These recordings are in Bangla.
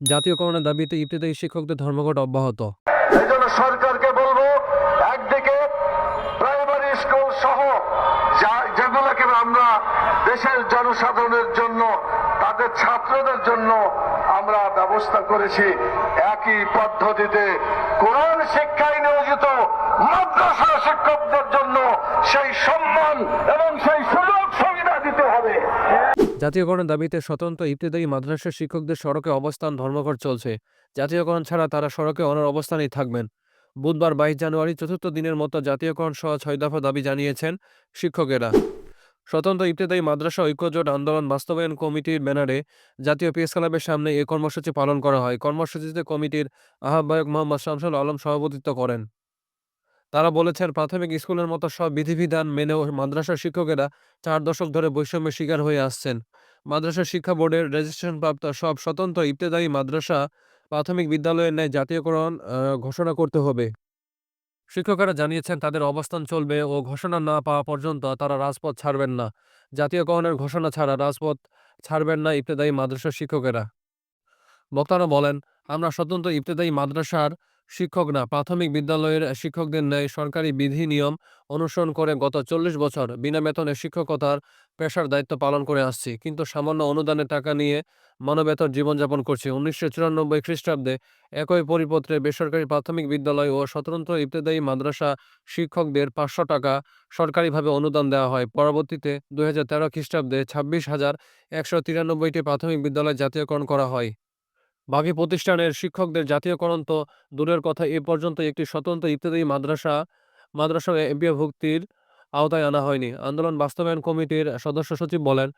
জাতীয়করণের দাবিতে ইবতেদায়ী শিক্ষকদের ধর্মঘট অব্যাহত। সরকারকে বলব, একদিকে প্রাইমারি স্কুল সহ যেগুলোকে আমরা দেশের জনসাধারণের জন্য, তাদের ছাত্রদের জন্য আমরা ব্যবস্থা করেছি, একই পদ্ধতিতে কোরআন শিক্ষায় নিয়োজিত মাদ্রাসা শিক্ষকদের জন্য সেই সম্মান এবং সেই সুযোগ সুবিধা দিতে হবে জাতীয়করণের দাবিতে স্বতন্ত্র ইবতেদায়ী মাদ্রাসা শিক্ষকদের সড়কে অবস্থান ধর্মঘট চলছে। জাতীয়করণ ছাড়া তারা সড়কে অনর অবস্থানেই থাকবেন। বুধবার বাইশ জানুয়ারি চতুর্থ দিনের মতো জাতীয়করণ সহ ছয় দফা দাবি জানিয়েছেন শিক্ষকেরা। স্বতন্ত্র ইবতেদায়ী মাদ্রাসা, ঐক্যজোট আন্দোলন বাস্তবায়ন কমিটির ব্যানারে জাতীয় প্রেস ক্লাবের সামনে এ কর্মসূচি পালন করা হয়। কর্মসূচিতে কমিটির আহ্বায়ক মোহাম্মদ শামসুল আলম সভাপতিত্ব করেন। তারা বলেছেন, প্রাথমিক স্কুলের মতো সব বিধিবিধান মেনেও মাদ্রাসা শিক্ষকেরা চার দশক ধরে বৈষম্যের শিকার হয়ে আসছেন। মাদ্রাসা শিক্ষা বোর্ডের রেজিস্ট্রেশনপ্রাপ্ত সব স্বতন্ত্র ইবতেদায়ী মাদ্রাসা প্রাথমিক বিদ্যালয়ের ন্যায় জাতীয়করণ ঘোষণা করতে হবে। শিক্ষকেরা জানিয়েছেন, তাদের অবস্থান চলবে ও ঘোষণা না পাওয়া পর্যন্ত তারা রাজপথ ছাড়বেন না। জাতীয়করণের ঘোষণা ছাড়া রাজপথ ছাড়বেন না ইবতেদায়ী মাদ্রাসা শিক্ষকেরা। বক্তারা বলেন, আমরা স্বতন্ত্র ইবতেদায়ী মাদ্রাসার শিক্ষক না। প্রাথমিক বিদ্যালয়ের শিক্ষকদের ন্যায় সরকারি বিধি নিয়ম অনুসরণ করে গত চল্লিশ বছর বিনা বেতনে শিক্ষকতার পেশার দায়িত্ব পালন করে আসছি। কিন্তু সামান্য অনুদানের টাকা নিয়ে মানবেতর জীবনযাপন করছি। উনিশশো চুরানব্বই খ্রিস্টাব্দে একই পরিপত্রে বেসরকারি প্রাথমিক বিদ্যালয় ও স্বতন্ত্র ইবতেদায়ী মাদ্রাসা শিক্ষকদের পাঁচশো টাকা সরকারিভাবে অনুদান দেওয়া হয়। পরবর্তীতে দুই হাজার তেরো খ্রিস্টাব্দে ছাব্বিশ হাজার একশো তিরানব্বইটি প্রাথমিক বিদ্যালয় জাতীয়করণ করা হয়। বাকি প্রতিষ্ঠানের শিক্ষকদের জাতীয়করণ তো দূরের কথা। এ পর্যন্ত একটি স্বতন্ত্র ইত্যাদি মাদ্রাসা মাদ্রাসা এমপিওভুক্তির আওতায় আনা হয়নি। আন্দোলন বাস্তবায়ন কমিটির সদস্য সচিব বলেন,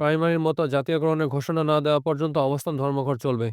প্রাইমারির মতো জাতীয়করণের ঘোষণা না দেওয়া পর্যন্ত অবস্থান ধর্মঘট চলবে।